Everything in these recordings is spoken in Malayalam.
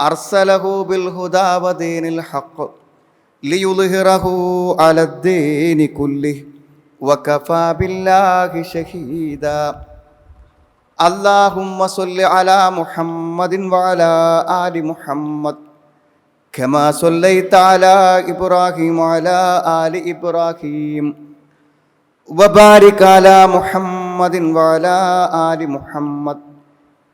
ارسله بالهدى ودين الحق ليظهره على الدين كله وكفى بالله شهيدا اللهم صل على محمد وعلى ال محمد كما صليت على ابراهيم وعلى ال ابراهيم وبارك على محمد وعلى ال محمد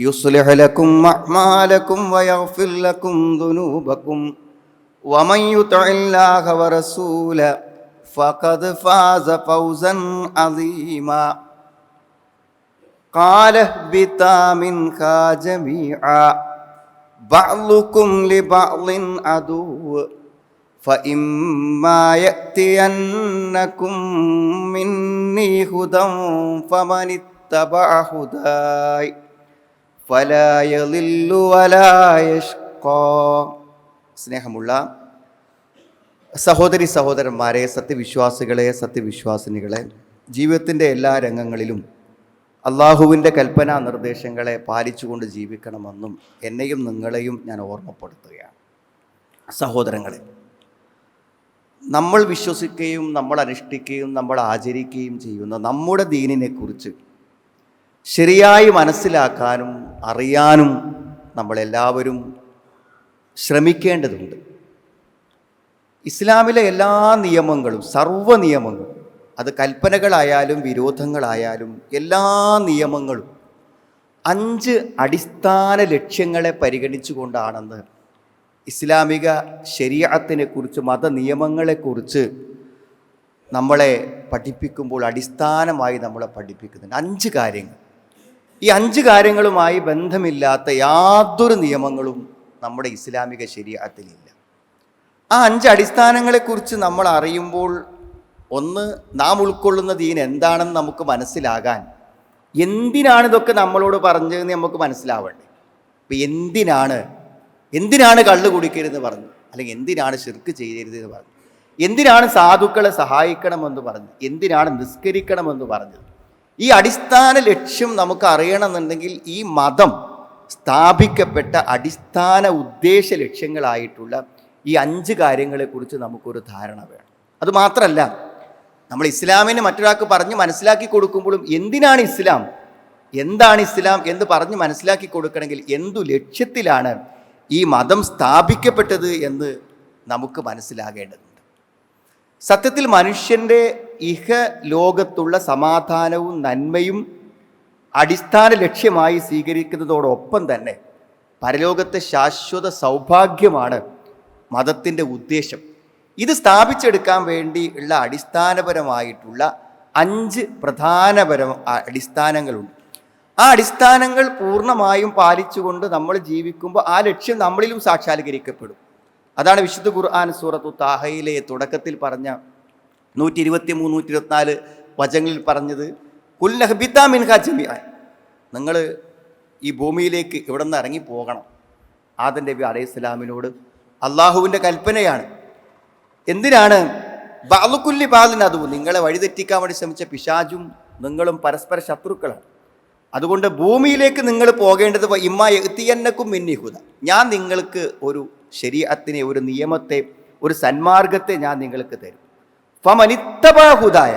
يصلح لكم أعمالكم ويغفر لكم ذنوبكم ومن يطع الله ورسوله فقد فاز فوزا عظيما قال اهبطا منها جميعا بعضكم لبعض عدو فإما يأتينكم مني هدى فمن اتبع هداي സ്നേഹമുള്ള സഹോദരി സഹോദരന്മാരെ സത്യവിശ്വാസികളെ സത്യവിശ്വാസിനികളെ ജീവിതത്തിന്റെ എല്ലാ രംഗങ്ങളിലും അള്ളാഹുവിന്റെ കൽപ്പനാ നിർദ്ദേശങ്ങളെ പാലിച്ചുകൊണ്ട് ജീവിക്കണമെന്നും എന്നെയും നിങ്ങളെയും ഞാൻ ഓർമ്മപ്പെടുത്തുകയാണ്. സഹോദരങ്ങളെ നമ്മൾ വിശ്വസിക്കുകയും നമ്മൾ അനുഷ്ഠിക്കുകയും നമ്മൾ ആചരിക്കുകയും ചെയ്യുന്ന നമ്മുടെ ദീനിനെക്കുറിച്ച് ശരിയായി മനസ്സിലാക്കാനും അറിയാനും നമ്മളെല്ലാവരും ശ്രമിക്കേണ്ടതുണ്ട്. ഇസ്ലാമിലെ എല്ലാ നിയമങ്ങളും സർവ നിയമങ്ങളും അത് കൽപ്പനകളായാലും വിരോധങ്ങളായാലും എല്ലാ നിയമങ്ങളും അഞ്ച് അടിസ്ഥാന ലക്ഷ്യങ്ങളെ പരിഗണിച്ചുകൊണ്ടാണെന്ന് ഇസ്ലാമിക ശരീരത്തിനെ കുറിച്ച് മതനിയമങ്ങളെക്കുറിച്ച് നമ്മളെ പഠിപ്പിക്കുമ്പോൾ അടിസ്ഥാനമായി നമ്മളെ പഠിപ്പിക്കുന്നുണ്ട്. അഞ്ച് കാര്യങ്ങൾ. ഈ അഞ്ച് കാര്യങ്ങളുമായി ബന്ധമില്ലാത്ത യാതൊരു നിയമങ്ങളും നമ്മുടെ ഇസ്ലാമിക ശരീരത്തിലില്ല. ആ അഞ്ച് അടിസ്ഥാനങ്ങളെക്കുറിച്ച് നമ്മൾ അറിയുമ്പോൾ ഒന്ന് നാം ഉൾക്കൊള്ളുന്ന ദീൻ എന്താണെന്ന് നമുക്ക് മനസ്സിലാകാൻ. എന്തിനാണ് ഇതൊക്കെ നമ്മളോട് പറഞ്ഞതെന്ന് നമുക്ക് മനസ്സിലാവണ്ടേ? ഇപ്പം എന്തിനാണ് എന്തിനാണ് കള്ള് കുടിക്കരുതെന്ന് പറഞ്ഞു? അല്ലെങ്കിൽ എന്തിനാണ് ശിർക്ക് ചെയ്യരുതെന്ന് പറഞ്ഞു? എന്തിനാണ് സാധുക്കളെ സഹായിക്കണമെന്ന് പറഞ്ഞു? എന്തിനാണ് നിസ്കരിക്കണമെന്ന് പറഞ്ഞത് ഈ അടിസ്ഥാന ലക്ഷ്യം നമുക്ക് അറിയണമെന്നുണ്ടെങ്കിൽ ഈ മതം സ്ഥാപിക്കപ്പെട്ട അടിസ്ഥാന ഉദ്ദേശ ലക്ഷ്യങ്ങളായിട്ടുള്ള ഈ അഞ്ച് കാര്യങ്ങളെക്കുറിച്ച് നമുക്കൊരു ധാരണ വേണം. അതുമാത്രമല്ല നമ്മൾ ഇസ്ലാമിനെ മറ്റൊരാൾക്ക് പറഞ്ഞ് മനസ്സിലാക്കി കൊടുക്കുമ്പോഴും എന്തിനാണ് ഇസ്ലാം? എന്താണ് ഇസ്ലാം എന്ന് പറഞ്ഞ് മനസ്സിലാക്കി കൊടുക്കണമെങ്കിൽ എന്തു ലക്ഷ്യത്തിലാണ് ഈ മതം സ്ഥാപിക്കപ്പെട്ടത് എന്ന് നമുക്ക് മനസ്സിലാകേണ്ടതുണ്ട്. സത്യത്തിൽ മനുഷ്യന്റെ ഇഹ ലോകത്തുള്ള സമാധാനവും നന്മയും അടിസ്ഥാന ലക്ഷ്യമായി സ്വീകരിക്കുന്നതോടൊപ്പം തന്നെ പരലോകത്തെ ശാശ്വത സൗഭാഗ്യമാണ് മതത്തിന്റെ ഉദ്ദേശം. ഇത് സ്ഥാപിച്ചെടുക്കാൻ വേണ്ടി ഉള്ള അടിസ്ഥാനപരമായിട്ടുള്ള അഞ്ച് പ്രധാനപരം അടിസ്ഥാനങ്ങളുണ്ട്. ആ അടിസ്ഥാനങ്ങൾ പൂർണമായും പാലിച്ചുകൊണ്ട് നമ്മൾ ജീവിക്കുമ്പോൾ ആ ലക്ഷ്യം നമ്മളിലും സാക്ഷാത്കരിക്കപ്പെടും. അതാണ് വിശുദ്ധ ഖുർആൻ സൂറത്തു താഹയിലെ തുടക്കത്തിൽ പറഞ്ഞ നൂറ്റി ഇരുപത്തി മൂന്ന് നൂറ്റി ഇരുപത്തിനാല് വചങ്ങളിൽ പറഞ്ഞത് കുല്ലഹബിത്താമിൻഹ ജമിയാൻ നിങ്ങൾ ഈ ഭൂമിയിലേക്ക് ഇവിടെ നിന്ന് ഇറങ്ങി പോകണം. ആദൻ നബി അലൈഹി സ്വലാമിനോട് അള്ളാഹുവിന്റെ കൽപ്പനയാണ്. എന്തിനാണ്? ബാലുക്കുല്ലി ബാലിനതു നിങ്ങളെ വഴിതെറ്റിക്കാൻ വേണ്ടി ശ്രമിച്ച പിശാജും നിങ്ങളും പരസ്പര ശത്രുക്കളാണ്. അതുകൊണ്ട് ഭൂമിയിലേക്ക് നിങ്ങൾ പോകേണ്ടത് ഇമ്മ എത്തിയെന്നക്കും മിന്നിഹുദ ഞാൻ നിങ്ങൾക്ക് ഒരു ശരീരത്തിനെ ഒരു നിയമത്തെ ഒരു സന്മാർഗത്തെ ഞാൻ നിങ്ങൾക്ക് തരും. ഫമനിത്തബാഹുദായ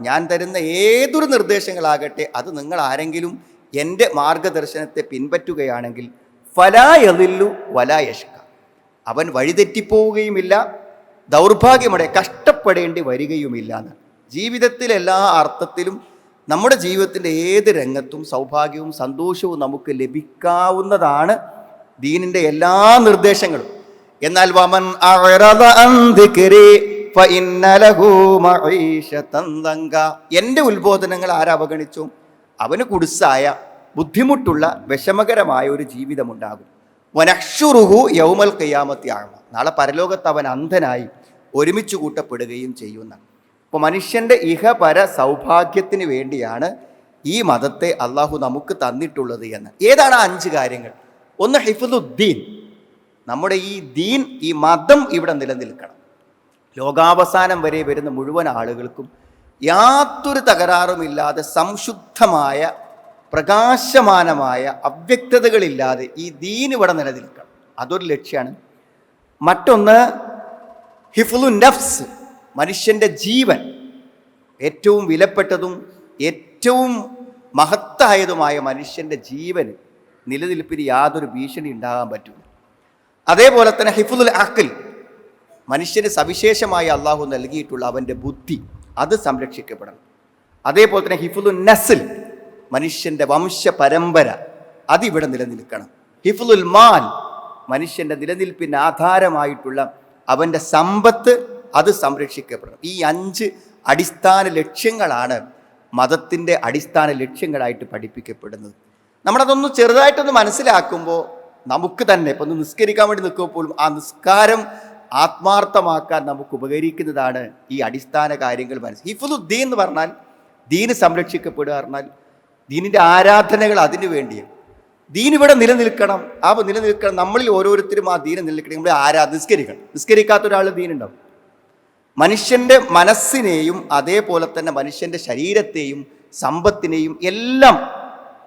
ഞാൻ തരുന്ന ഏതൊരു നിർദ്ദേശങ്ങളാകട്ടെ അത് നിങ്ങൾ ആരെങ്കിലും എന്റെ മാർഗദർശനത്തെ പിൻപറ്റുകയാണെങ്കിൽ ഫലായതില്ലു വലായഷ്ക അവൻ വഴിതെറ്റിപ്പോവുകയുമില്ല ദൗർഭാഗ്യമടെ കഷ്ടപ്പെടേണ്ടി വരികയുമില്ല എന്ന്. ജീവിതത്തിലെല്ലാ അർത്ഥത്തിലും നമ്മുടെ ജീവിതത്തിന്റെ ഏത് രംഗത്തും സൗഭാഗ്യവും സന്തോഷവും നമുക്ക് ലഭിക്കാവുന്നതാണ് ദീനിന്റെ എല്ലാ നിർദ്ദേശങ്ങളും. എന്നാൽ വമൻ എന്റെ ഉത്ബോധനങ്ങൾ ആരവഗണിച്ചു അവന് കുടുസായ ബുദ്ധിമുട്ടുള്ള വിഷമകരമായ ഒരു ജീവിതമുണ്ടാകും. വനക്ഷുറുഹു യൗമൽ കയ്യാമത്തി ആഴ്മ നാളെ പരലോകത്ത് അവൻ അന്ധനായി ഒരുമിച്ച് കൂട്ടപ്പെടുകയും ചെയ്യുന്ന. അപ്പോൾ മനുഷ്യന്റെ ഇഹപര സൗഭാഗ്യത്തിന് വേണ്ടിയാണ് ഈ മതത്തെ അള്ളാഹു നമുക്ക് തന്നിട്ടുള്ളത് എന്ന്. ഏതാണ് അഞ്ച് കാര്യങ്ങൾ? ഒന്ന് ഹിഫുദ്ദീൻ നമ്മുടെ ഈ ദീൻ ഈ മതം ഇവിടെ നിലനിൽക്കണം. ലോകാവസാനം വരെ വരുന്ന മുഴുവൻ ആളുകൾക്കും യാതൊരു തകരാറുമില്ലാതെ സംശുദ്ധമായ പ്രകാശമാനമായ അവ്യക്തതകളില്ലാതെ ഈ ദീൻ ഇവിടെ നിലനിൽക്കണം. അതൊരു ലക്ഷ്യമാണ് മറ്റൊന്ന് ഹിഫുലു നഫ്സ് മനുഷ്യന്റെ ജീവൻ. ഏറ്റവും വിലപ്പെട്ടതും ഏറ്റവും മഹത്തായതുമായ മനുഷ്യന്റെ ജീവൻ നിലനിൽപ്പിന് യാതൊരു ഭീഷണി ഉണ്ടാകാൻ പറ്റില്ല അതേപോലെ തന്നെ ഹിഫുദുൽ അഖിൽ. മനുഷ്യന് സവിശേഷമായി അള്ളാഹു നൽകിയിട്ടുള്ള അവന്റെ ബുദ്ധി അത് സംരക്ഷിക്കപ്പെടണം. അതേപോലെ തന്നെ ഹിഫുദുൽ നസിൽ മനുഷ്യന്റെ വംശ പരമ്പര അതിവിടെ നിലനിൽക്കണം. ഹിഫുദുൽ മാൽ മനുഷ്യന്റെ നിലനിൽപ്പിന് ആധാരമായിട്ടുള്ള അവന്റെ സമ്പത്ത് അത് സംരക്ഷിക്കപ്പെടണം. ഈ അഞ്ച് അടിസ്ഥാന ലക്ഷ്യങ്ങളാണ് മതത്തിന്റെ അടിസ്ഥാന ലക്ഷ്യങ്ങളായിട്ട് പഠിപ്പിക്കപ്പെടുന്നത്. നമ്മളതൊന്ന് ചെറുതായിട്ടൊന്ന് മനസ്സിലാക്കുമ്പോൾ നമുക്ക് തന്നെ ഇപ്പം നിസ്കരിക്കാൻ വേണ്ടി നിൽക്കുമ്പോൾ പോലും ആ നിസ്കാരം ആത്മാർത്ഥമാക്കാൻ നമുക്ക് ഉപകരിക്കുന്നതാണ് ഈ അടിസ്ഥാന കാര്യങ്ങൾ മനസ്സിൽ ഹിഫുദ്ദീൻ എന്ന് പറഞ്ഞാൽ ദീന് സംരക്ഷിക്കപ്പെടുക പറഞ്ഞാൽ ദീനിന്റെ ആരാധനകൾ അതിനു വേണ്ടിയാണ് ദീൻ ഇവിടെ നിലനിൽക്കണം ആ നിലനിൽക്കണം നമ്മളിൽ ഓരോരുത്തരും ആ ദീനം നിലനിൽക്കണം നമ്മൾ ആരാ നിസ്കരിക്കണം. നിസ്കരിക്കാത്ത ഒരാൾ ദീനുണ്ടാവും. മനുഷ്യന്റെ മനസ്സിനെയും അതേപോലെ തന്നെ മനുഷ്യന്റെ ശരീരത്തെയും സമ്പത്തിനെയും എല്ലാം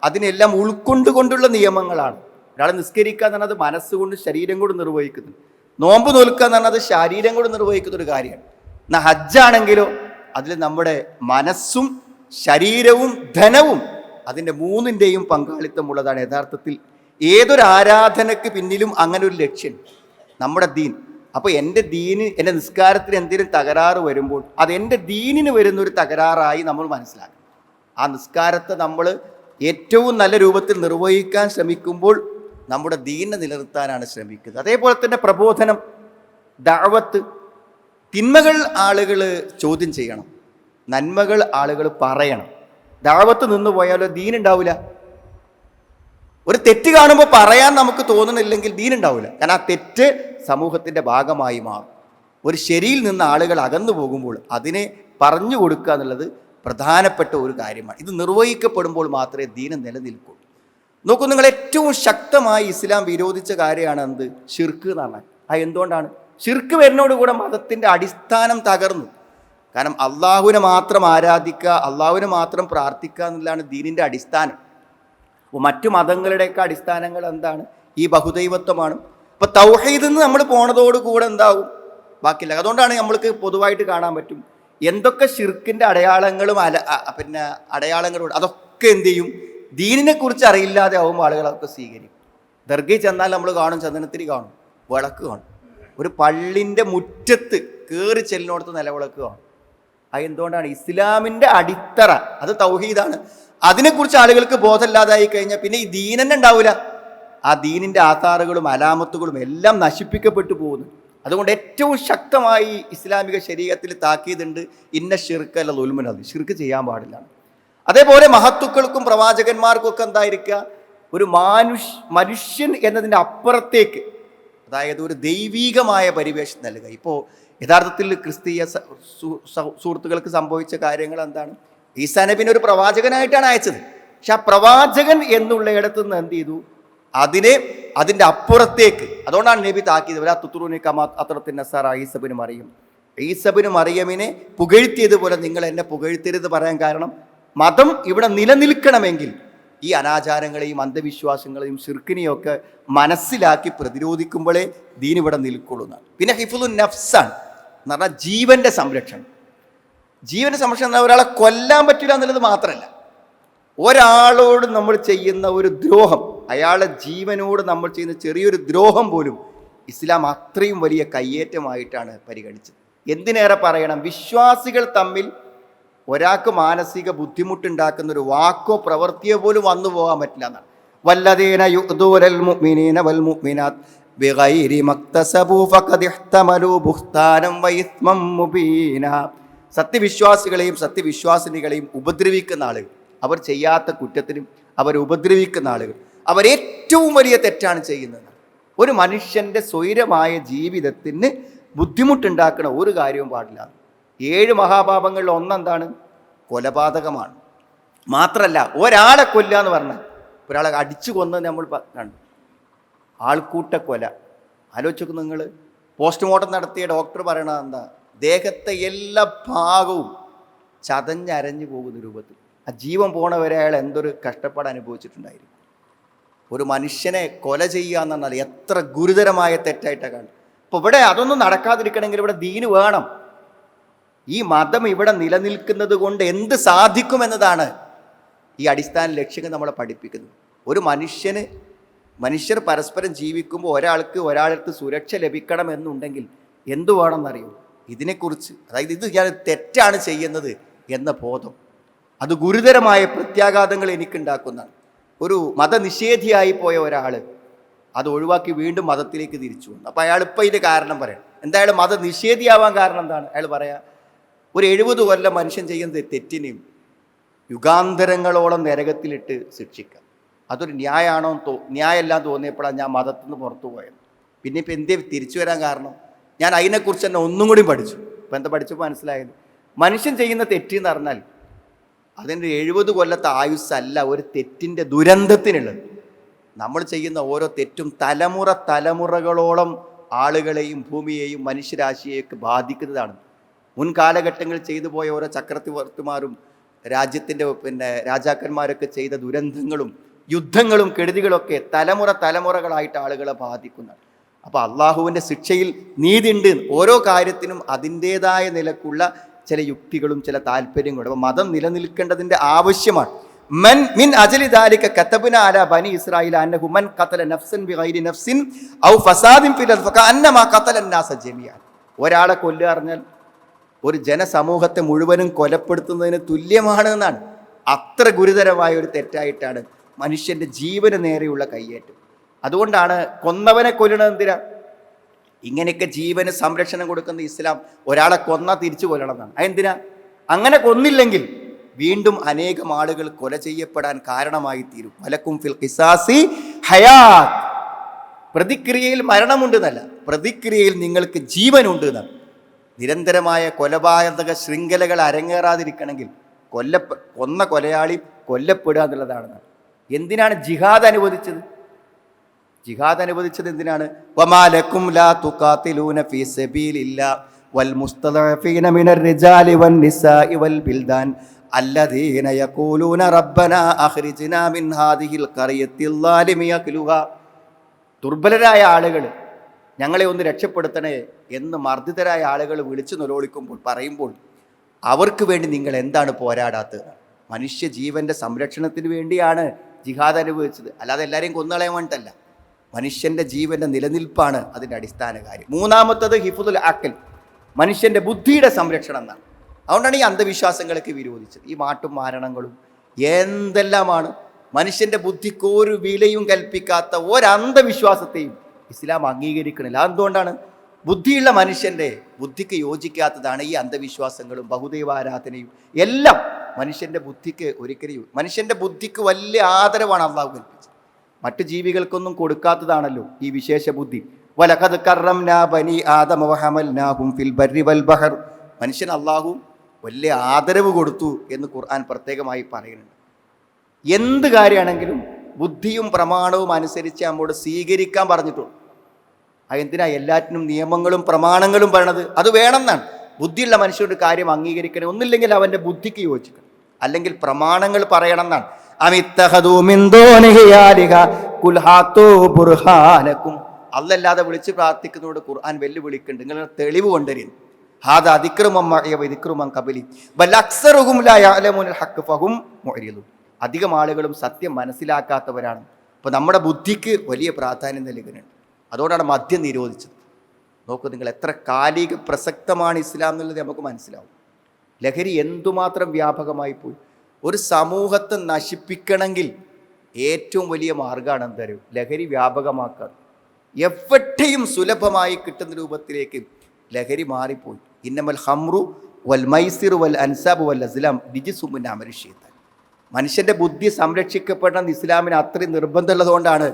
അതിനെല്ലാം ഉൾക്കൊണ്ടുകൊണ്ടുള്ള നിയമങ്ങളാണ്. ഒരാൾ നിസ്കരിക്കുക എന്ന് പറഞ്ഞാൽ അത് മനസ്സുകൊണ്ട് ശരീരം കൊണ്ട് നിർവഹിക്കുന്നു. നോമ്പ് നോൽക്കുക എന്ന് ശരീരം കൊണ്ട് നിർവഹിക്കുന്ന ഒരു കാര്യമാണ്. എന്നാൽ ഹജ്ജാണെങ്കിലോ അതിൽ നമ്മുടെ മനസ്സും ശരീരവും ധനവും അതിന്റെ മൂന്നിന്റെയും പങ്കാളിത്തമുള്ളതാണ് യഥാർത്ഥത്തിൽ ഏതൊരു ആരാധനയ്ക്ക് പിന്നിലും അങ്ങനെ ഒരു ലക്ഷ്യം. നമ്മുടെ ദീൻ. അപ്പോൾ എന്റെ ദീന് എന്റെ നിസ്കാരത്തിന് എന്തെങ്കിലും തകരാറ് വരുമ്പോൾ അത് എന്റെ ദീനിന് വരുന്ന ഒരു തകരാറായി നമ്മൾ മനസ്സിലാക്കണം. ആ നിസ്കാരത്തെ നമ്മൾ ഏറ്റവും നല്ല രൂപത്തിൽ നിർവഹിക്കാൻ ശ്രമിക്കുമ്പോൾ നമ്മുടെ ദീനെ നിലനിർത്താനാണ് ശ്രമിക്കുന്നത്. അതേപോലെ തന്നെ പ്രബോധനം ദാവത്ത് തിന്മകൾ ആളുകൾ ചോദ്യം ചെയ്യണം. നന്മകൾ ആളുകൾ പറയണം. ദാവത്ത് നിന്ന് പോയാലോ ദീനുണ്ടാവില്ല ഒരു തെറ്റ് കാണുമ്പോൾ പറയാൻ നമുക്ക് തോന്നുന്നില്ലെങ്കിൽ ദീനുണ്ടാവില്ല കാരണം ആ തെറ്റ് സമൂഹത്തിന്റെ ഭാഗമായി മാറും. ഒരു ശരിയിൽ നിന്ന് ആളുകൾ അകന്നു പോകുമ്പോൾ അതിനെ പറഞ്ഞു കൊടുക്കുക എന്നുള്ളത് പ്രധാനപ്പെട്ട ഒരു കാര്യമാണ്. ഇത് നിർവഹിക്കപ്പെടുമ്പോൾ മാത്രമേ ദീനം നിലനിൽക്കൂ നോക്കൂ നിങ്ങൾ ഏറ്റവും ശക്തമായി ഇസ്ലാം വിരോധിച്ച കാര്യമാണ് എന്ത്? ഷിർക്ക് എന്ന് പറഞ്ഞാൽ. ആ എന്തുകൊണ്ടാണ്? ഷിർക്ക് വരുന്നതോടുകൂടെ മതത്തിന്റെ അടിസ്ഥാനം തകർന്നു. കാരണം അള്ളാഹുവിനെ മാത്രം ആരാധിക്കുക അള്ളാഹുവിനെ മാത്രം പ്രാർത്ഥിക്കുക എന്നുള്ളതാണ് ദീനിന്റെ അടിസ്ഥാനം. അപ്പോൾ മറ്റു മതങ്ങളുടെയൊക്കെ അടിസ്ഥാനങ്ങൾ എന്താണ്? ഈ ബഹുദൈവത്വമാണ്. അപ്പോൾ തൗഹീദിൽ നിന്ന് നമ്മൾ പോണതോടുകൂടെ എന്താവും ബാക്കിയില്ല. അതുകൊണ്ടാണ് നമ്മൾക്ക് പൊതുവായിട്ട് കാണാൻ പറ്റും. എന്തൊക്കെ ഷിർക്കിന്റെ അടയാളങ്ങളും അല പിന്നെ അടയാളങ്ങളും അതൊക്കെ എന്ത് ചെയ്യും? ദീനിനെ കുറിച്ച് അറിയില്ലാതെ ആവുമ്പോൾ ആളുകളൊക്കെ സ്വീകരിക്കും. ദർഗയിൽ ചെന്നാൽ നമ്മൾ കാണും ചന്ദനത്തിരി കാണും വിളക്ക് കാണും. ഒരു പള്ളിന്റെ മുറ്റത്ത് കയറി ചെല്ലിനോടത്ത് നിലവിളക്ക് കാണും. അതെന്തുകൊണ്ടാണ് ഇസ്ലാമിന്റെ അടിത്തറ അത് തൗഹീദാണ്. അതിനെക്കുറിച്ച് ആളുകൾക്ക് ബോധമില്ലാതായി കഴിഞ്ഞാൽ പിന്നെ ഈ ദീൻ തന്നെ ഉണ്ടാവില്ല ആ ദീനിന്റെ ആധാറുകളും അലാമത്തുകളും എല്ലാം നശിപ്പിക്കപ്പെട്ടു പോകുന്നു. അതുകൊണ്ട് ഏറ്റവും ശക്തമായി ഇസ്ലാമിക ശരീരത്തിൽ താക്കീതുണ്ട്. ഇന്ന ഷിർക്കല്ല ഉൽമുനത് ഷിർക്ക് ചെയ്യാൻ പാടില്ല. അതേപോലെ മഹത്തുക്കൾക്കും പ്രവാചകന്മാർക്കും ഒക്കെ എന്തായിരിക്കുക? ഒരു മാനുഷ് മനുഷ്യൻ എന്നതിന്റെ അപ്പുറത്തേക്ക് അതായത് ഒരു ദൈവീകമായ പരിവേഷം നൽകുക. ഇപ്പോൾ യഥാർത്ഥത്തിൽ ക്രിസ്തീയ സുഹൃത്തുക്കൾക്ക് സംഭവിച്ച കാര്യങ്ങൾ എന്താണ്? ഈസാ ഒരു പ്രവാചകനായിട്ടാണ് അയച്ചത്. പക്ഷെ ആ പ്രവാചകൻ എന്നുള്ളയിടത്ത് നിന്ന് എന്ത് ചെയ്തു? അതിനെ അതിന്റെ അപ്പുറത്തേക്ക് അതുകൊണ്ടാണ് നബി താക്കിയത്. വരാ തുത്തുറൂനി കമാ അത്രത്തിൻ സാർ ഈസബിനും അറിയും. ഈസബിനും അറിയമിനെ പുകഴ്ത്തിയതുപോലെ നിങ്ങൾ എന്നെ പുകഴ്ത്തരുത് പറയാൻ കാരണം മതം ഇവിടെ നിലനിൽക്കണമെങ്കിൽ ഈ അനാചാരങ്ങളെയും അന്ധവിശ്വാസങ്ങളെയും സിർക്കിനെയും ഒക്കെ മനസ്സിലാക്കി പ്രതിരോധിക്കുമ്പോഴേ ദീൻ ഇവിടെ നിൽക്കുള്ളൂ എന്നാണ്. പിന്നെ ഹിഫുദു നഫ്സാണ്. എന്ന് പറഞ്ഞാൽ ജീവന്റെ സംരക്ഷണം. ജീവന്റെ സംരക്ഷണം എന്നാൽ ഒരാളെ കൊല്ലാൻ പറ്റില്ല എന്നുള്ളത് മാത്രമല്ല. ഒരാളോട് നമ്മൾ ചെയ്യുന്ന ഒരു ദ്രോഹം അയാളെ ജീവനോട് നമ്മൾ ചെയ്യുന്ന ചെറിയൊരു ദ്രോഹം പോലും ഇസ്ലാം അത്രയും വലിയ കയ്യേറ്റമായിട്ടാണ് പരിഗണിച്ചത്. എന്തിനേറെ പറയണം? വിശ്വാസികൾ തമ്മിൽ ഒരാൾക്ക് മാനസിക ബുദ്ധിമുട്ടുണ്ടാക്കുന്ന ഒരു വാക്കോ പ്രവൃത്തിയോ പോലും വന്നു പോകാൻ പറ്റില്ല എന്നാണ്. വല്ലതീന മുഅ്മിനീന വൽ മുഅ്മിനാത്ത് ബിഗൈരി മക്തസബു മുബീന. സത്യവിശ്വാസികളെയും സത്യവിശ്വാസിനികളെയും ഉപദ്രവിക്കുന്ന ആളുകൾ. അവർ ചെയ്യാത്ത കുറ്റത്തിനും അവർ ഉപദ്രവിക്കുന്ന ആളുകൾ. അവർ ഏറ്റവും വലിയ തെറ്റാണ് ചെയ്യുന്നത്. ഒരു മനുഷ്യന്റെ സ്വൈരമായ ജീവിതത്തിന് ബുദ്ധിമുട്ടുണ്ടാക്കുന്ന ഒരു കാര്യവും പാടില്ല. ഏഴ് മഹാപാപങ്ങളിൽ ഒന്നെന്താണ്? കൊലപാതകമാണ്. മാത്രമല്ല ഒരാളെ കൊല്ലുക എന്ന് പറഞ്ഞാൽ ഒരാളെ അടിച്ചു കൊന്ന് നമ്മൾ കണ്ടു. ആൾക്കൂട്ട കൊല ആലോചിച്ചു നിങ്ങൾ പോസ്റ്റ്മോർട്ടം നടത്തിയ ഡോക്ടർ പറയണത് എന്താ? ദേഹത്തെ എല്ലാ ഭാഗവും ചതഞ്ഞരഞ്ഞു പോകുന്ന രൂപത്തിൽ. ആ ജീവൻ പോണവരെ അയാൾ എന്തൊരു കഷ്ടപ്പാട് അനുഭവിച്ചിട്ടുണ്ടായിരിക്കും. ഒരു മനുഷ്യനെ കൊല ചെയ്യുക എന്ന് പറഞ്ഞാൽ എത്ര ഗുരുതരമായ തെറ്റായിട്ടാണ് കാണുന്നത് അപ്പോൾ ഇവിടെ അതൊന്നും നടക്കാതിരിക്കണമെങ്കിൽ ഇവിടെ ദീന് വേണം. ഈ മതം ഇവിടെ നിലനിൽക്കുന്നത് കൊണ്ട് എന്ത് സാധിക്കുമെന്നതാണ് ഈ അടിസ്ഥാന ലക്ഷ്യങ്ങൾ നമ്മളെ പഠിപ്പിക്കുന്നത്. ഒരു മനുഷ്യന് മനുഷ്യർ പരസ്പരം ജീവിക്കുമ്പോൾ ഒരാൾക്ക് ഒരാൾക്ക് സുരക്ഷ ലഭിക്കണം എന്നുണ്ടെങ്കിൽ എന്തു വേണമെന്നറിയൂ? ഇതിനെക്കുറിച്ച്. അതായത് ഇത് ഞാൻ തെറ്റാണ് ചെയ്യുന്നത് എന്ന ബോധം. അത് ഗുരുതരമായ പ്രത്യാഘാതങ്ങൾ എനിക്കുണ്ടാക്കുന്നതാണ്. ഒരു മതനിഷേധിയായി പോയ ഒരാൾ അത് ഒഴിവാക്കി വീണ്ടും മതത്തിലേക്ക് തിരിച്ചു വന്നു. അപ്പോൾ അയാൾ ഇപ്പം ഇതിന് കാരണം പറയാം എന്തായാലും മതനിഷേധിയാവാൻ കാരണം എന്താണ്? അയാൾ പറയാ ഒരു എഴുപത് കൊല്ലം മനുഷ്യൻ ചെയ്യുന്ന തെറ്റിനെയും യുഗാന്തരങ്ങളോളം നരകത്തിലിട്ട് ശിക്ഷിക്കാം. അതൊരു ന്യായമാണോ തോ ന്യായമല്ലാന്ന് തോന്നിയപ്പോഴാണ് ഞാൻ മതത്തിൽ നിന്ന് പുറത്തു പോയത്. പിന്നെ ഇപ്പം എന്തേ തിരിച്ചു വരാൻ കാരണം? ഞാൻ അതിനെക്കുറിച്ച് തന്നെ ഒന്നും കൂടി പഠിച്ചു. ഇപ്പം എന്താ പഠിച്ചപ്പോൾ മനസ്സിലായത്? മനുഷ്യൻ ചെയ്യുന്ന തെറ്റെന്ന് പറഞ്ഞാൽ അതിന്റെ എഴുപത് കൊല്ലത്തെ ആയുസ്സല്ല ഒരു തെറ്റിന്റെ ദുരന്തത്തിനുള്ളത്. നമ്മൾ ചെയ്യുന്ന ഓരോ തെറ്റും തലമുറ തലമുറകളോളം ആളുകളെയും ഭൂമിയെയും മനുഷ്യരാശിയെയൊക്കെ ബാധിക്കുന്നതാണ്. മുൻ കാലഘട്ടങ്ങളിൽ ചെയ്തു പോയ ഓരോ ചക്രവർത്തിമാരും രാജ്യത്തിന്റെ പിന്നെ രാജാക്കന്മാരൊക്കെ ചെയ്ത ദുരന്തങ്ങളും യുദ്ധങ്ങളും കെടുതികളൊക്കെ തലമുറ തലമുറകളായിട്ട് ആളുകളെ ബാധിക്കുന്നതാണ് അപ്പോൾ അള്ളാഹുവിന്റെ ശിക്ഷയിൽ നീതിയുണ്ട്. ഓരോ കാര്യത്തിനും അതിന്റേതായ നിലക്കുള്ള ചില യുക്തികളും ചില താല്പര്യങ്ങളും. അപ്പോൾ മതം നിലനിൽക്കേണ്ടതിന്റെ ആവശ്യമാണ്. മൻ മിൻ അജലി ദാലിക കത്തബുന അല ബനി ഇസ്രായീൽ അന്നഹു മൻ ഖതല നഫ്സൻ ബിഗൈരി നഫ്സിൻ ഔ ഫസാദിൻ ഫിൽ അർദ് ഫകഅന്നമാ ഖതല അന്നാസ ജമീഅ ഒരാളെ കൊല്ലുക പറഞ്ഞാൽ ഒരു ജനസമൂഹത്തെ മുഴുവനും കൊലപ്പെടുത്തുന്നതിന് തുല്യമാണ് എന്നാണ് അത്ര ഗുരുതരമായ ഒരു തെറ്റായിട്ടാണ് മനുഷ്യന്റെ ജീവന് നേരെയുള്ള കയ്യേറ്റം. അതുകൊണ്ടാണ് കൊന്നവനെ കൊല്ലണത് ഇങ്ങനെയൊക്കെ ജീവന് സംരക്ഷണം കൊടുക്കുന്ന ഇസ്ലാം ഒരാളെ കൊന്ന തിരിച്ചു കൊല്ലണമെന്നാണ്. അതെന്തിനാ? അങ്ങനെ കൊന്നില്ലെങ്കിൽ വീണ്ടും അനേകം ആളുകൾ കൊല ചെയ്യപ്പെടാൻ കാരണമായി തീരും മലക്കും ഫിൽ കിസാസി ഹയാത്ത്. പ്രതിക്രിയയിൽ മരണമുണ്ട് എന്നല്ല പ്രതിക്രിയയിൽ നിങ്ങൾക്ക് ജീവനുണ്ട് എന്നാണ് നിരന്തരമായ കൊലപാതക ശൃംഖലകൾ അരങ്ങേറാതിരിക്കണമെങ്കിൽ കൊല്ലപ്പെ കൊന്ന കൊലയാളി കൊല്ലപ്പെടുക എന്നുള്ളതാണ് എന്തിനാണ് ജിഹാദ് അനുവദിച്ചത്? ജിഹാദ് അനുവദിച്ചത് എന്തിനാണ്? ലാ ഫീ സബീലില്ല വൽ മിനർ റിജാലി വൽ ബിൽദാൻ യഖൂലൂന റബ്ബനാ മിൻ ഹാദിഹിൽ യഖ്ലുഹ ദുർബലരായ ആളുകൾ ഞങ്ങളെ ഒന്ന് രക്ഷപ്പെടുത്തണേ എന്ന് മർദ്ദിതരായ ആളുകൾ വിളിച്ചു നിലവിളിക്കുമ്പോൾ പറയുമ്പോൾ അവർക്ക് വേണ്ടി നിങ്ങൾ എന്താണ് പോരാടാത്തത്? മനുഷ്യ ജീവന്റെ സംരക്ഷണത്തിന് വേണ്ടിയാണ് ജിഹാദ് അനുഭവിച്ചത്. അല്ലാതെ എല്ലാവരെയും കൊന്നളയാൻ വേണ്ടിട്ടല്ല മനുഷ്യന്റെ ജീവന്റെ നിലനിൽപ്പാണ് അതിന്റെ അടിസ്ഥാന കാര്യം. മൂന്നാമത്തത് ഹിഫുദുൽ അക്കൽ മനുഷ്യന്റെ ബുദ്ധിയുടെ സംരക്ഷണം എന്നാണ്. അതുകൊണ്ടാണ് ഈ അന്ധവിശ്വാസങ്ങളൊക്കെ വിരോധിച്ചത്. ഈ മാട്ടും മാരണങ്ങളും എന്തെല്ലാമാണ് മനുഷ്യന്റെ ബുദ്ധിക്ക് ഒരു വിലയും കൽപ്പിക്കാത്ത ഒരന്ധവിശ്വാസത്തെയും ഇസ്ലാം അംഗീകരിക്കണില്ല. എന്തുകൊണ്ടാണ്? ബുദ്ധിയുള്ള മനുഷ്യന്റെ ബുദ്ധിക്ക് യോജിക്കാത്തതാണ് ഈ അന്ധവിശ്വാസങ്ങളും ബഹുദൈവാരാധനയും എല്ലാം മനുഷ്യന്റെ ബുദ്ധിക്ക് ഒരിക്കലും മനുഷ്യന്റെ ബുദ്ധിക്ക് വലിയ ആദരവാണ് അള്ളാഹു കൽപ്പിച്ചത്. മറ്റു ജീവികൾക്കൊന്നും കൊടുക്കാത്തതാണല്ലോ ഈ വിശേഷ ബുദ്ധി. വലഖദ് ബനി ആദമ ഫിൽ ബർരി വൽ ബഹർ. മനുഷ്യൻ അള്ളാഹു വലിയ ആദരവ് കൊടുത്തു എന്ന് ഖുർആൻ പ്രത്യേകമായി പറയുന്നുണ്ട്. എന്ത് കാര്യമാണെങ്കിലും ബുദ്ധിയും പ്രമാണവും അനുസരിച്ച് നമ്മോട് സ്വീകരിക്കാൻ പറഞ്ഞിട്ടുള്ളൂ ആ എന്തിനാ എല്ലാറ്റിനും നിയമങ്ങളും പ്രമാണങ്ങളും പറയണത്? അത് വേണമെന്നാണ്. ബുദ്ധിയുള്ള മനുഷ്യരുടെ കാര്യം അംഗീകരിക്കണം. ഒന്നില്ലെങ്കിൽ അവന്റെ ബുദ്ധിക്ക് യോജിക്കണം. അല്ലെങ്കിൽ പ്രമാണങ്ങൾ പറയണം എന്നാണ് അല്ലല്ലാതെ വിളിച്ച് പ്രാർത്ഥിക്കുന്നതോട് ഖുർആൻ വെല്ലുവിളിക്കുന്നുണ്ട്. നിങ്ങൾ തെളിവ് കൊണ്ടുവരുന്നു. ഹാദ അതിക്രമം കബലി. അധികം ആളുകളും സത്യം മനസ്സിലാക്കാത്തവരാണ്. അപ്പോൾ നമ്മുടെ ബുദ്ധിക്ക് വലിയ പ്രാധാന്യം നൽകുന്നുണ്ട്. അതുകൊണ്ടാണ് മദ്യം നിരോധിച്ചത്. നോക്കൂ നിങ്ങൾ എത്ര കാലിക പ്രസക്തമാണ് ഇസ്ലാം എന്നുള്ളത് നമുക്ക് മനസ്സിലാവും. ലഹരി എന്തുമാത്രം വ്യാപകമായി പോയി. ഒരു സമൂഹത്തെ നശിപ്പിക്കണമെങ്കിൽ ഏറ്റവും വലിയ മാർഗമാണ് എന്തായാലും ലഹരി വ്യാപകമാക്കുക. എവിടെയും സുലഭമായി കിട്ടുന്ന രൂപത്തിലേക്ക് ലഹരി മാറിപ്പോയി. ഇന്നമൽ ഹംറു വൽ മൈസിർ വൽ അൻസാബ് വൽ അസ്ലാം ഡിജിസുമിന്റെ അമരിഷ്യത്താൻ മനുഷ്യന്റെ ബുദ്ധി സംരക്ഷിക്കപ്പെടണം ഇസ്ലാമിന് അത്രയും നിർബന്ധമുള്ളതുകൊണ്ടാണ്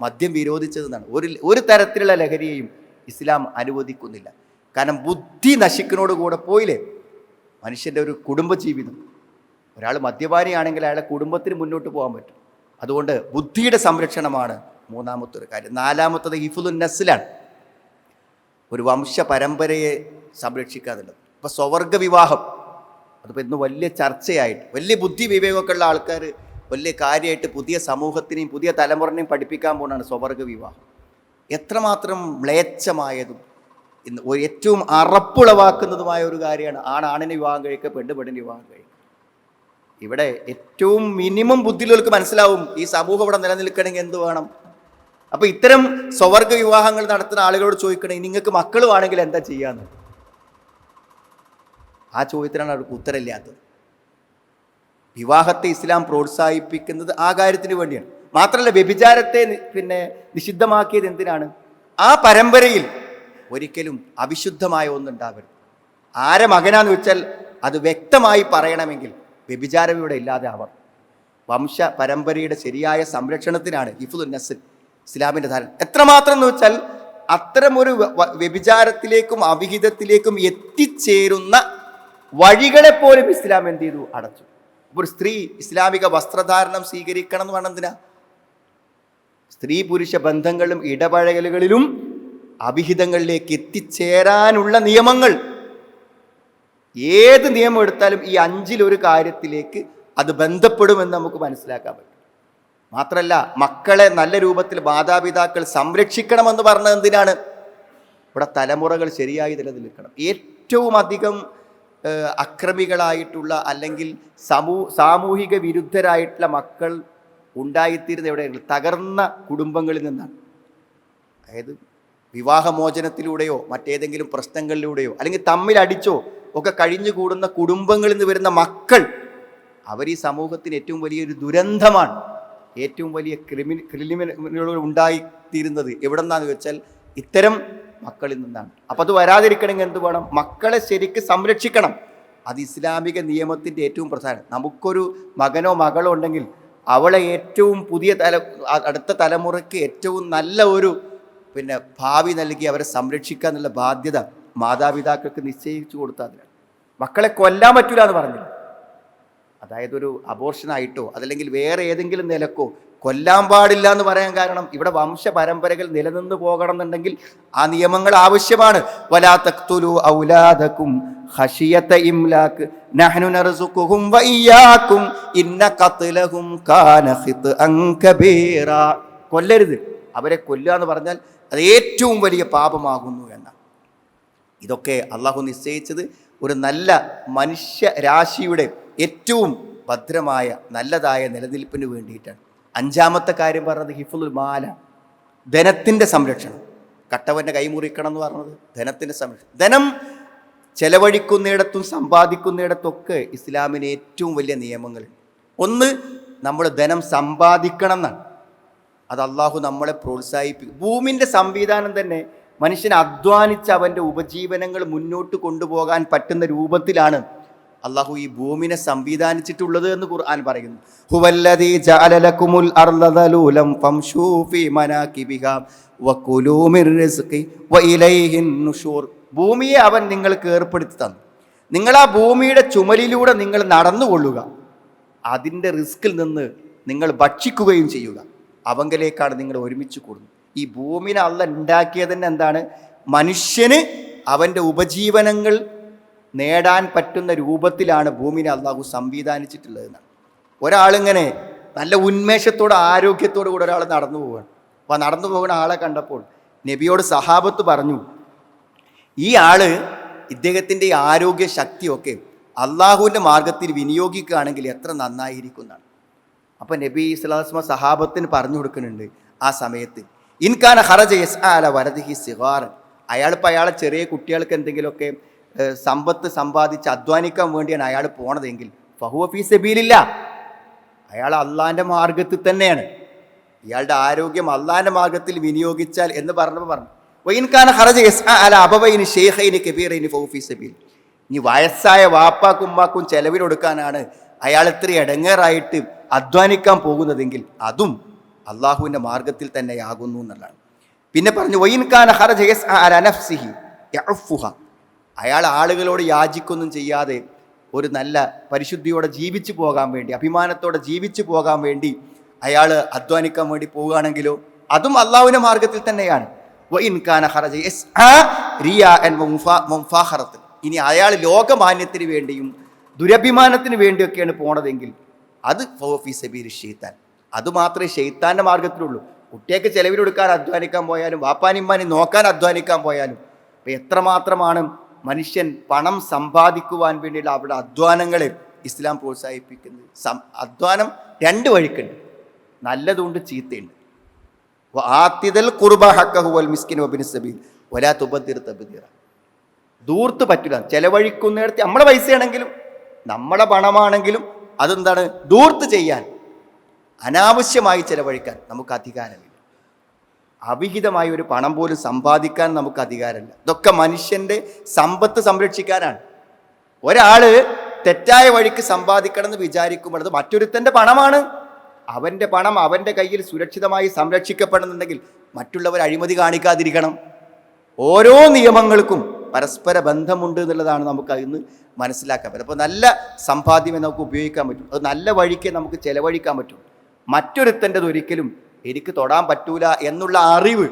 മദ്യം വിരോധിച്ചതെന്നാണ്. ഒരു ഒരു തരത്തിലുള്ള ലഹരിയെയും ഇസ്ലാം അനുവദിക്കുന്നില്ല. കാരണം ബുദ്ധി നശിക്കുന്നതോടുകൂടെ പോയില്ലേ? മനുഷ്യന്റെ ഒരു കുടുംബജീവിതം. ഒരാൾ മദ്യപാനിയാണെങ്കിൽ അയാളെ കുടുംബത്തിന് മുന്നോട്ട് പോകാൻ പറ്റും. അതുകൊണ്ട് ബുദ്ധിയുടെ സംരക്ഷണമാണ് മൂന്നാമത്തെ ഒരു കാര്യം. നാലാമത്തത് ഹിഫുദുൻ നസ്ലാണ്. ഒരു വംശ പരമ്പരയെ സംരക്ഷിക്കുക എന്നുള്ളത്. ഇപ്പോൾ സ്വവർഗ വിവാഹം അതിപ്പോൾ ഇന്ന് വലിയ ചർച്ചയായിട്ട് വലിയ ബുദ്ധി വിവേകമൊക്കെ ഉള്ള ആൾക്കാർ വലിയ കാര്യമായിട്ട് പുതിയ സമൂഹത്തിനെയും പുതിയ തലമുറനെയും പഠിപ്പിക്കാൻ പോകുന്നതാണ് സ്വവർഗ വിവാഹം. എത്രമാത്രം മ്ലേച്ഛമായതും ഇന്ന് ഏറ്റവും അറപ്പുളവാക്കുന്നതുമായ ഒരു കാര്യമാണ് ആണാണിന് വിവാഹം കഴിക്കുക പെണ്ണ് പെണ്ണിന് വിവാഹം കഴിക്കുക. ഇവിടെ ഏറ്റവും മിനിമം ബുദ്ധിയുള്ളവർക്ക് മനസ്സിലാവും ഈ സമൂഹം ഇവിടെ നിലനിൽക്കണമെങ്കിൽ എന്ത് വേണം? അപ്പോൾ ഇത്തരം സ്വവർഗ വിവാഹങ്ങൾ നടത്തുന്ന ആളുകളോട് ചോദിക്കണേ നിങ്ങൾക്ക് മക്കൾ വേണമെങ്കിൽ എന്താ ചെയ്യാന്ന്? ആ ചോദ്യത്തിനാണ് അവർക്ക് ഉത്തരമില്ലാത്തത്. വിവാഹത്തെ ഇസ്ലാം പ്രോത്സാഹിപ്പിക്കുന്നത് ആ കാര്യത്തിന് വേണ്ടിയാണ്. മാത്രമല്ല വ്യഭിചാരത്തെ പിന്നെ നിഷിദ്ധമാക്കിയത് എന്തിനാണ്? ആ പരമ്പരയിൽ ഒരിക്കലും അവിശുദ്ധമായ ഒന്നുണ്ടാവരുത്. ആരെ മകനാന്ന് വെച്ചാൽ അത് വ്യക്തമായി പറയണമെങ്കിൽ വ്യഭിചാരം ഇവിടെ ഇല്ലാതെ ആവണം വംശ പരമ്പരയുടെ ശരിയായ സംരക്ഷണത്തിനാണ് ഇഫുദുൽ നസിൽ ഇസ്ലാമിന്റെ ധാരണ. എത്രമാത്രം എന്ന് വെച്ചാൽ അത്തരമൊരു വ്യഭിചാരത്തിലേക്കും അവിഹിതത്തിലേക്കും എത്തിച്ചേരുന്ന വഴികളെപ്പോലും ഇസ്ലാം എന്ത് ചെയ്തു? അടച്ചു. അപ്പോൾ ഒരു സ്ത്രീ ഇസ്ലാമിക വസ്ത്രധാരണം സ്വീകരിക്കണം എന്ന് പറഞ്ഞ എന്തിനാ? സ്ത്രീ പുരുഷ ബന്ധങ്ങളിലും ഇടപഴകലുകളിലും അവിഹിതങ്ങളിലേക്ക് എത്തിച്ചേരാനുള്ള നിയമങ്ങൾ. ഏത് നിയമം എടുത്താലും ഈ അഞ്ചിലൊരു കാര്യത്തിലേക്ക് അത് ബന്ധപ്പെടുമെന്ന് നമുക്ക് മനസ്സിലാക്കാൻ പറ്റും. മാത്രമല്ല മക്കളെ നല്ല രൂപത്തിൽ മാതാപിതാക്കൾ സംരക്ഷിക്കണമെന്ന് പറഞ്ഞത് എന്തിനാണ്? ഇവിടെ തലമുറകൾ ശരിയായി നിലനിൽക്കണം. ഏറ്റവും അധികം അക്രമികളായിട്ടുള്ള അല്ലെങ്കിൽ സമൂ സാമൂഹിക വിരുദ്ധരായിട്ടുള്ള മക്കൾ ഉണ്ടായിത്തീരുന്ന എവിടെയാണ് തകർന്ന കുടുംബങ്ങളിൽ നിന്നാണ്. അതായത് വിവാഹമോചനത്തിലൂടെയോ മറ്റേതെങ്കിലും പ്രശ്നങ്ങളിലൂടെയോ അല്ലെങ്കിൽ തമ്മിൽ അടിച്ചോ ഒക്കെ കഴിഞ്ഞുകൂടുന്ന കുടുംബങ്ങളിൽ നിന്ന് വരുന്ന മക്കൾ അവർ ഈ സമൂഹത്തിന് ഏറ്റവും വലിയൊരു ദുരന്തമാണ്. ഏറ്റവും വലിയ ക്രിമിനൽ ക്രിമിനലുകൾ ഉണ്ടായിത്തീരുന്നത് എവിടെ നിന്നാന്ന് വെച്ചാൽ ഇത്തരം മക്കളിൽ നിന്നാണ്. അപ്പം അത് വരാതിരിക്കണമെങ്കിൽ എന്ത് വേണം? മക്കളെ ശരിക്ക് സംരക്ഷിക്കണം. അത് ഇസ്ലാമിക നിയമത്തിന്റെ ഏറ്റവും പ്രധാനം. നമുക്കൊരു മകനോ മകളോ ഉണ്ടെങ്കിൽ അവളെ ഏറ്റവും പുതിയ തല അടുത്ത തലമുറയ്ക്ക് ഏറ്റവും നല്ല ഒരു പിന്നെ ഭാവി നൽകി അവരെ സംരക്ഷിക്കുക എന്നുള്ള ബാധ്യത മാതാപിതാക്കൾക്ക് നിശ്ചയിച്ചു കൊടുത്താൽ മക്കളെ കൊല്ലാൻ പറ്റില്ല എന്ന് പറഞ്ഞില്ല. അതായത് ഒരു അബോർഷനായിട്ടോ അതല്ലെങ്കിൽ വേറെ ഏതെങ്കിലും നിലക്കോ കൊല്ലാൻ പാടില്ല എന്ന് പറയാൻ കാരണം ഇവിടെ വംശ പരമ്പരകൾ നിലനിന്ന് പോകണം എന്നുണ്ടെങ്കിൽ ആ നിയമങ്ങൾ ആവശ്യമാണ്. വലാ നഹ്നു ഇന്ന ഖത്ലഹും കാന ഖിത്അൻ കബീറ കൊല്ലരുത്. അവരെ കൊല്ലുക എന്ന് പറഞ്ഞാൽ അത് ഏറ്റവും വലിയ പാപമാകുന്നു എന്ന ഇതൊക്കെ അള്ളാഹു നിശ്ചയിച്ചത് ഒരു നല്ല മനുഷ്യരാശിയുടെ ഏറ്റവും ഭദ്രമായ നല്ലതായ നിലനിൽപ്പിന് വേണ്ടിയിട്ടാണ്. അഞ്ചാമത്തെ കാര്യം പറഞ്ഞത് ഹിഫുൽ മാല. ധനത്തിന്റെ സംരക്ഷണം. കട്ടവന്റെ കൈമുറിക്കണം എന്ന് പറഞ്ഞത് ധനത്തിന്റെ സംരക്ഷണം. ധനം ചെലവഴിക്കുന്നിടത്തും സമ്പാദിക്കുന്നിടത്തൊക്കെ ഇസ്ലാമിന് ഏറ്റവും വലിയ നിയമങ്ങൾ. ഒന്ന് നമ്മൾ ധനം സമ്പാദിക്കണം എന്നാണ്. അത് അള്ളാഹു നമ്മളെ പ്രോത്സാഹിപ്പിക്കും. ഭൂമിന്റെ സംവിധാനം തന്നെ മനുഷ്യനെ അധ്വാനിച്ച് അവന്റെ ഉപജീവനങ്ങൾ മുന്നോട്ട് കൊണ്ടുപോകാൻ പറ്റുന്ന രൂപത്തിലാണ് അള്ളാഹു ഈ ഭൂമിനെ സംവിധാനിച്ചിട്ടുള്ളത് എന്ന് ഖുർആൻ പറയുന്നു. ഹുവല്ലദീ ജഅലലകുമുൽ അർളദലൂലം അർള ദലൂലം ഫംശൂ ഫീ മനാകിബിഹാ വകുലൂ മിർ റിസ്ഖി വഇലൈഹിൻ നുഷൂർ. ഭൂമിയെ അവൻ നിങ്ങൾക്ക് ഏർപ്പെടുത്തി തന്നു. നിങ്ങൾ ആ ഭൂമിയുടെ ചുമലിലൂടെ നിങ്ങൾ നടന്നുകൊള്ളുക. അതിന്റെ റിസ്കിൽ നിന്ന് നിങ്ങൾ ഭക്ഷിക്കുകയും ചെയ്യുക. അവങ്കലേക്കാണ് നിങ്ങൾ ഒരുമിച്ച് കൂടുന്നത്. ഈ ഭൂമിനെ അല്ല ഉണ്ടാക്കിയത് എന്താണ്? മനുഷ്യന് അവന്റെ ഉപജീവനങ്ങൾ നേടാൻ പറ്റുന്ന രൂപത്തിലാണ് ഭൂമിനെ അള്ളാഹു സംവിധാനിച്ചിട്ടുള്ളതെന്നാണ്. ഒരാളിങ്ങനെ നല്ല ഉന്മേഷത്തോടെ ആരോഗ്യത്തോടു കൂടെ ഒരാൾ നടന്നു പോവുകയാണ്. അപ്പോൾ നടന്നു പോകുന്ന ആളെ കണ്ടപ്പോൾ നബിയോട് സഹാബത്ത് പറഞ്ഞു ഈ ആൾ ഇദ്ദേഹത്തിന്റെ ആരോഗ്യ ശക്തിയൊക്കെ അള്ളാഹുവിന്റെ മാർഗത്തിൽ വിനിയോഗിക്കുകയാണെങ്കിൽ എത്ര നന്നായിരിക്കും എന്നാണ്. അപ്പോൾ നബി ഇസ്ലാസ്മ സഹാബത്തിന് പറഞ്ഞു കൊടുക്കുന്നുണ്ട് ആ സമയത്ത് ഇൻകാന യസ് ആല വരദിഹി സിഹാറൻ അയാളിപ്പോൾ അയാളെ ചെറിയ കുട്ടികൾക്ക് എന്തെങ്കിലുമൊക്കെ സമ്പത്ത് സമ്പാദിച്ച് അധ്വാനിക്കാൻ വേണ്ടിയാണ് അയാൾ പോണതെങ്കിൽ ഫഹുവ ഫീ സബീലില്ല. അയാൾ അള്ളാന്റെ മാർഗത്തിൽ തന്നെയാണ്. ഇയാളുടെ ആരോഗ്യം അള്ളാന്റെ മാർഗത്തിൽ വിനിയോഗിച്ചാൽ എന്ന് പറഞ്ഞപ്പോൾ പറഞ്ഞു വൈൻഖാന ഹറജ യസ് അല അബവൈന് ഷെയ്ഖൈന് കബീറൈന് ഫീ സബീൽ. ഇനി വയസ്സായ വാപ്പാക്കും ഉമ്മാക്കും ചെലവിനൊടുക്കാനാണ് അയാൾ ഇത്ര ഇടങ്ങേറായിട്ട് അധ്വാനിക്കാൻ പോകുന്നതെങ്കിൽ അതും അള്ളാഹുവിന്റെ മാർഗത്തിൽ തന്നെയാകുന്നു എന്നുള്ളതാണ്. പിന്നെ പറഞ്ഞു വൈൻഖാന ഹറജ യസ് അല നഫ്സിഹി അയാൾ ആളുകളോട് യാചിക്കൊന്നും ചെയ്യാതെ ഒരു നല്ല പരിശുദ്ധിയോടെ ജീവിച്ചു പോകാൻ വേണ്ടി അഭിമാനത്തോടെ ജീവിച്ചു പോകാൻ വേണ്ടി അയാൾ അധ്വാനിക്കാൻ വേണ്ടി പോവുകയാണെങ്കിലോ അതും അള്ളാഹുവിന്റെ മാർഗത്തിൽ തന്നെയാണ്. ഇനി അയാൾ ലോകമാന്യത്തിന് വേണ്ടിയും ദുരഭിമാനത്തിന് വേണ്ടിയൊക്കെയാണ് പോണതെങ്കിൽ അത് ഷെയ്ത്താൻ അത് മാത്രമേ ഷെയ്ത്താന്റെ മാർഗത്തിലുള്ളൂ കുട്ടിയൊക്കെ ചെലവിലെടുക്കാൻ അധ്വാനിക്കാൻ പോയാലും വാപ്പാനിമ്മാനി നോക്കാൻ അധ്വാനിക്കാൻ പോയാലും അപ്പം എത്രമാത്രമാണ് മനുഷ്യൻ പണം സമ്പാദിക്കുവാൻ വേണ്ടിയുള്ള അവരുടെ അധ്വാനങ്ങളെ ഇസ്ലാം പ്രോത്സാഹിപ്പിക്കുന്നത് സം അധ്വാനം രണ്ട് വഴിക്കുണ്ട്. നല്ലതുകൊണ്ട് ചീത്തയുണ്ട്. ആത്തിതൽ കുർബ ഹക്കഹു വൽ മിസ്കിൻ സബീൽ. തുബദ്ദിർ തബ്ദീറ. ദൂർത്ത് പറ്റില്ല. ചെലവഴിക്കുന്നിടത്ത് നമ്മളെ പൈസയാണെങ്കിലും നമ്മളെ പണമാണെങ്കിലും അതെന്താണ്? ദൂർത്ത് ചെയ്യാൻ അനാവശ്യമായി ചെലവഴിക്കാൻ നമുക്ക് അധികാരമില്ല. അവിഹിതമായ ഒരു പണം പോലും സമ്പാദിക്കാൻ നമുക്ക് അധികാരമില്ല. ഇതൊക്കെ മനുഷ്യന്റെ സമ്പത്ത് സംരക്ഷിക്കാനാണ്. ഒരാൾ തെറ്റായ വഴിക്ക് സമ്പാദിക്കണം എന്ന് വിചാരിക്കുമ്പോൾ അത് മറ്റൊരുത്തന്റെ പണമാണ്. അവന്റെ പണം അവന്റെ കയ്യിൽ സുരക്ഷിതമായി സംരക്ഷിക്കപ്പെടുന്നുണ്ടെങ്കിൽ മറ്റുള്ളവർ അഴിമതി കാണിക്കാതിരിക്കണം. ഓരോ നിയമങ്ങൾക്കും പരസ്പര ബന്ധമുണ്ട് എന്നുള്ളതാണ് നമുക്ക് അതിന്ന് മനസ്സിലാക്കാൻ പറ്റും. അപ്പോൾ നല്ല സമ്പാദ്യമേ നമുക്ക് ഉപയോഗിക്കാൻ പറ്റും. അത് നല്ല വഴിക്ക് നമുക്ക് ചെലവഴിക്കാൻ പറ്റും. മറ്റൊരുത്തന്റെത് ഒരിക്കലും എനിക്ക് തൊടാൻ പറ്റൂല എന്നുള്ള അറിവ്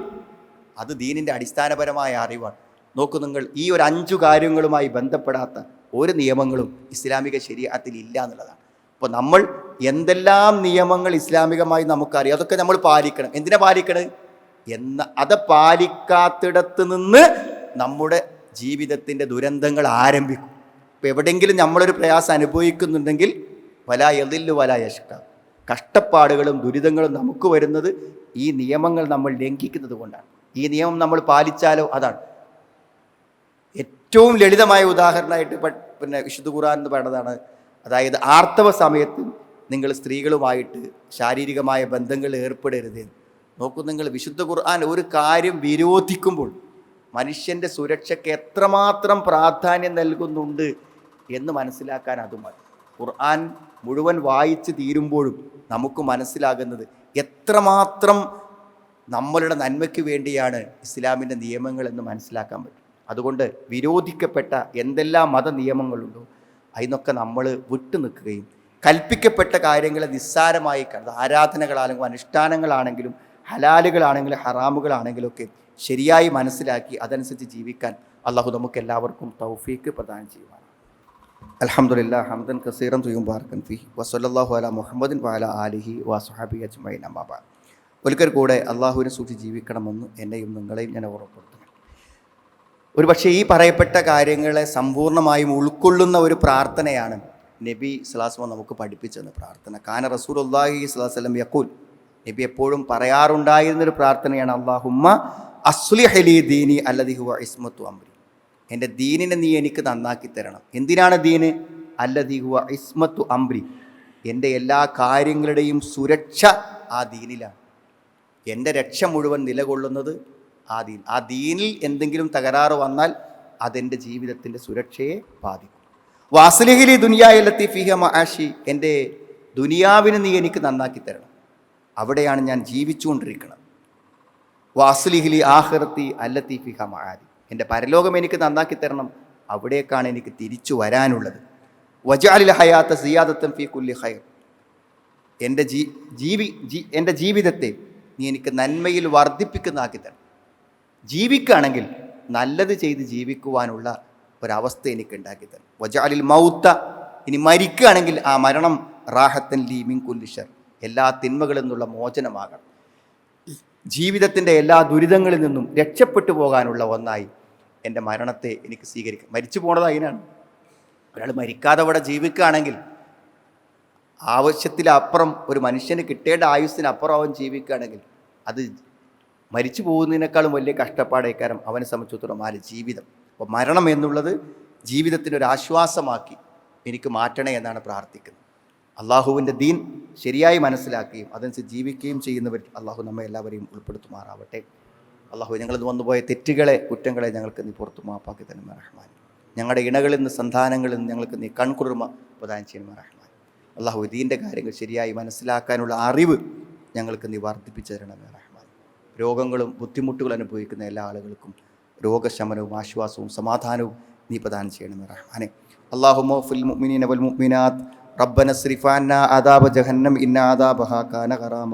അത് ദീനിന്റെ അടിസ്ഥാനപരമായ അറിവാണ്. നോക്കൂ നിങ്ങൾ ഈ ഒരു അഞ്ചു കാര്യങ്ങളുമായി ബന്ധപ്പെടാത്ത ഒരു നിയമങ്ങളും ഇസ്ലാമിക ശരീരത്തിൽ ഇല്ല എന്നുള്ളതാണ്. അപ്പോൾ നമ്മൾ എന്തെല്ലാം നിയമങ്ങൾ ഇസ്ലാമികമായി നമുക്കറിയാം അതൊക്കെ നമ്മൾ പാലിക്കണം. എന്തിനാ പാലിക്കണം? എന്ന അത് പാലിക്കാത്തിടത്ത് നിന്ന് നമ്മുടെ ജീവിതത്തിന്റെ ദുരന്തങ്ങൾ ആരംഭിക്കും. ഇപ്പം എവിടെയെങ്കിലും നമ്മളൊരു പ്രയാസം അനുഭവിക്കുന്നുണ്ടെങ്കിൽ വല എതില്ലു വല യഷ്ക കഷ്ടപ്പാടുകളും ദുരിതങ്ങളും നമുക്ക് വരുന്നത് ഈ നിയമങ്ങൾ നമ്മൾ ലംഘിക്കുന്നത് കൊണ്ടാണ്. ഈ നിയമം നമ്മൾ പാലിച്ചാലോ? അതാണ്. ഏറ്റവും ലളിതമായ ഉദാഹരണമായിട്ട് പിന്നെ വിശുദ്ധ ഖുർആൻ എന്ന് പറയുന്നതാണ്. അതായത് ആർത്തവ സമയത്ത് നിങ്ങൾ സ്ത്രീകളുമായിട്ട് ശാരീരികമായ ബന്ധങ്ങൾ ഏർപ്പെടരുത്. നോക്കൂ നിങ്ങൾ വിശുദ്ധ ഖുർആൻ ഒരു കാര്യം വിരോധിക്കുമ്പോൾ മനുഷ്യന്റെ സുരക്ഷയ്ക്ക് എത്രമാത്രം പ്രാധാന്യം നൽകുന്നുണ്ട് എന്ന് മനസ്സിലാക്കാൻ അത് മതി. ഖുർആൻ മുഴുവൻ വായിച്ച് തീരുമ്പോഴും നമുക്ക് മനസ്സിലാകുന്നത് എത്രമാത്രം നമ്മളുടെ നന്മയ്ക്ക് വേണ്ടിയാണ് ഇസ്ലാമിന്റെ നിയമങ്ങൾ എന്ന് മനസ്സിലാക്കാൻ പറ്റും. അതുകൊണ്ട് വിരോധിക്കപ്പെട്ട എന്തെല്ലാം മത നിയമങ്ങളുണ്ടോ അതിനൊക്കെ നമ്മൾ വിട്ടു നിൽക്കുകയും കൽപ്പിക്കപ്പെട്ട കാര്യങ്ങളെ നിസ്സാരമായി കണ്ടത് ആരാധനകളാണെങ്കിലും അനുഷ്ഠാനങ്ങളാണെങ്കിലും ഹലാലുകളാണെങ്കിലും ഹറാമുകളാണെങ്കിലും ഒക്കെ ശരിയായി മനസ്സിലാക്കി അതനുസരിച്ച് ജീവിക്കാൻ അള്ളാഹു നമുക്ക് എല്ലാവർക്കും തൗഫീക്ക് പ്രദാനം ചെയ്യുവാണ് അൽഹംദുലില്ലാ ഹംദൻ കസീറൻ തുയും ബാർക്കൻ ഫി വസല്ലല്ലാഹു അല മുഹമ്മദിൻ വാല ആലിഹി വസുഹാബി അജ്മൈൻ അമ്മാബ ഒരിക്കൽ കൂടെ അള്ളാഹുവിനെ സൂക്ഷിച്ച് ജീവിക്കണമെന്ന് എന്നെയും നിങ്ങളെയും ഞാൻ ഓർമ്മപ്പെടുത്തുന്നു. ഒരു പക്ഷേ ഈ പറയപ്പെട്ട കാര്യങ്ങളെ സമ്പൂർണമായും ഉൾക്കൊള്ളുന്ന ഒരു പ്രാർത്ഥനയാണ് നബി സ്വലാസ്മ നമുക്ക് പഠിപ്പിച്ചെന്ന് പ്രാർത്ഥന. കാന റസൂൽ അള്ളാഹി സ്വലാസ്ലം യക്കൂൽ നബി എപ്പോഴും പറയാറുണ്ടായിരുന്നൊരു പ്രാർത്ഥനയാണ് അള്ളാഹുമ്മ അസ്ലിഹലി ദീനി അല്ലതി ഹുവ ഇസ്മത്തു അമ്രി എന്റെ ദീനിനെ നീ എനിക്ക് നന്നാക്കി തരണം. എന്തിനാണ് ദീന്? അല്ലതി ഹുവ ഇസ്മത്തു അംബ്രി എന്റെ എല്ലാ കാര്യങ്ങളുടെയും സുരക്ഷ ആ ദീനിലാണ്. എന്റെ രക്ഷ മുഴുവൻ നിലകൊള്ളുന്നത് ആ ദീൻ. ആ ദീനിൽ എന്തെങ്കിലും തകരാറ് വന്നാൽ അതെന്റെ ജീവിതത്തിന്റെ സുരക്ഷയെ ബാധിക്കും. വാസലിഹിലി ദുനിയായിലെത്തി ഫിഹ മഹാഷി എന്റെ ദുനിയാവിനെ നീ എനിക്ക് നന്നാക്കി തരണം. അവിടെയാണ് ഞാൻ ജീവിച്ചുകൊണ്ടിരിക്കുന്നത്. വാസ്ലിഹിലി ആഹ്റത്തി അല്ലത്തി ഫിഹ മഹാദി എന്റെ പരലോകം എനിക്ക് നന്നാക്കി തരണം. അവിടേക്കാണ് എനിക്ക് തിരിച്ചു വരാനുള്ളത്. വജാലിൽ ഹയാത്ത സിയാദത്തം ഫി കുല്ലി ഹയർ എന്റെ ജീ ജീവി ജീ എന്റെ ജീവിതത്തെ നീ എനിക്ക് നന്മയിൽ വർദ്ധിപ്പിക്കുന്നതാക്കി തരണം. ജീവിക്കുകയാണെങ്കിൽ നല്ലത് ചെയ്ത് ജീവിക്കുവാനുള്ള ഒരവസ്ഥ എനിക്ക് ഉണ്ടാക്കി തരണം. വജാലിൽ മൗത്ത ഇനി മരിക്കുകയാണെങ്കിൽ ആ മരണം റാഹത്തൻ ലീ മിൻ കുല്ലിഷർ എല്ലാ തിന്മകളിൽ നിന്നുള്ള മോചനമാകണം. ജീവിതത്തിന്റെ എല്ലാ ദുരിതങ്ങളിൽ നിന്നും രക്ഷപ്പെട്ടു പോകാനുള്ള ഒന്നായി എന്റെ മരണത്തെ എനിക്ക് സ്വീകരിക്കാം. മരിച്ചു പോണത് അതിനാണ് ഒരാൾ മരിക്കാതെ അവിടെ ജീവിക്കുകയാണെങ്കിൽ ആവശ്യത്തിലപ്പുറം ഒരു മനുഷ്യന് കിട്ടേണ്ട ആയുസ്സിനപ്പുറം അവൻ ജീവിക്കുകയാണെങ്കിൽ അത് മരിച്ചു പോകുന്നതിനേക്കാളും വലിയ കഷ്ടപ്പാടേക്കാരം അവനെ സംബന്ധിച്ചിടത്തോളം ആ ജീവിതം. അപ്പോൾ മരണം എന്നുള്ളത് ജീവിതത്തിനൊരാശ്വാസമാക്കി ഒരു ആശ്വാസമാക്കി എനിക്ക് മാറ്റണേ എന്നാണ് പ്രാർത്ഥിക്കുന്നത്. അള്ളാഹുവിന്റെ ദീൻ ശരിയായി മനസ്സിലാക്കുകയും അതനുസരിച്ച് ജീവിക്കുകയും ചെയ്യുന്നവർ അള്ളാഹു നമ്മെ എല്ലാവരെയും ഉൾപ്പെടുത്തുമാറാവട്ടെ. അള്ളാഹു ഞങ്ങൾ വന്നുപോയ തെറ്റുകളെ കുറ്റങ്ങളെ ഞങ്ങൾക്ക് നീ പുറത്തു മാപ്പാക്കി തന്നെ റഹ്മാൻ. ഞങ്ങളുടെ ഇണകളിൽ നിന്ന് സന്താനങ്ങളിൽ നിന്ന് ഞങ്ങൾക്ക് നീ കൺകുറുമ പ്രദാനം ചെയ്യണം റഹ്മാൻ. അള്ളാഹു ദീന്റെ കാര്യങ്ങൾ ശരിയായി മനസ്സിലാക്കാനുള്ള അറിവ് ഞങ്ങൾക്ക് നീ വർദ്ധിപ്പിച്ചു തരണമേ റഹ്മാൻ. രോഗങ്ങളും ബുദ്ധിമുട്ടുകളും അനുഭവിക്കുന്ന എല്ലാ ആളുകൾക്കും രോഗശമനവും ആശ്വാസവും സമാധാനവും നീ പ്രദാനം ചെയ്യണമേ റഹ്മാനെ. അള്ളാഹു മോഫുൽ മുഅ്മിനീന വൽ മുഅ്മിനാത്ത് റബ്ബന ശ്രിഫാന്ന ആദാബ ജഹന്നം ഇന്ന ആദാബഹ കാന കറാമ.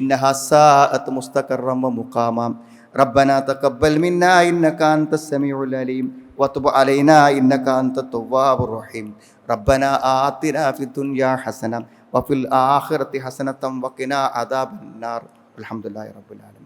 ഇന്ന ഹസാഅത്ത് മുസ്തഖറം വ മുഖാമാം. റബ്ബന തഖബ്ബൽ മിന്ന ഇന്നക അൻത സമീഉൽ അലീം. വതുബ് അലൈന ഇന്നക അൻത തവ്വാബുർ റഹീം. റബ്ബന ആതിന ഫിദ് ദുനിയാ ഹസന വഫിൽ ആഖിറതി ഹസനതം വഖിന അദാബന്നാർ അൽഹംദുലില്ലാഹി റബ്ബിൽ ആലമീൻ.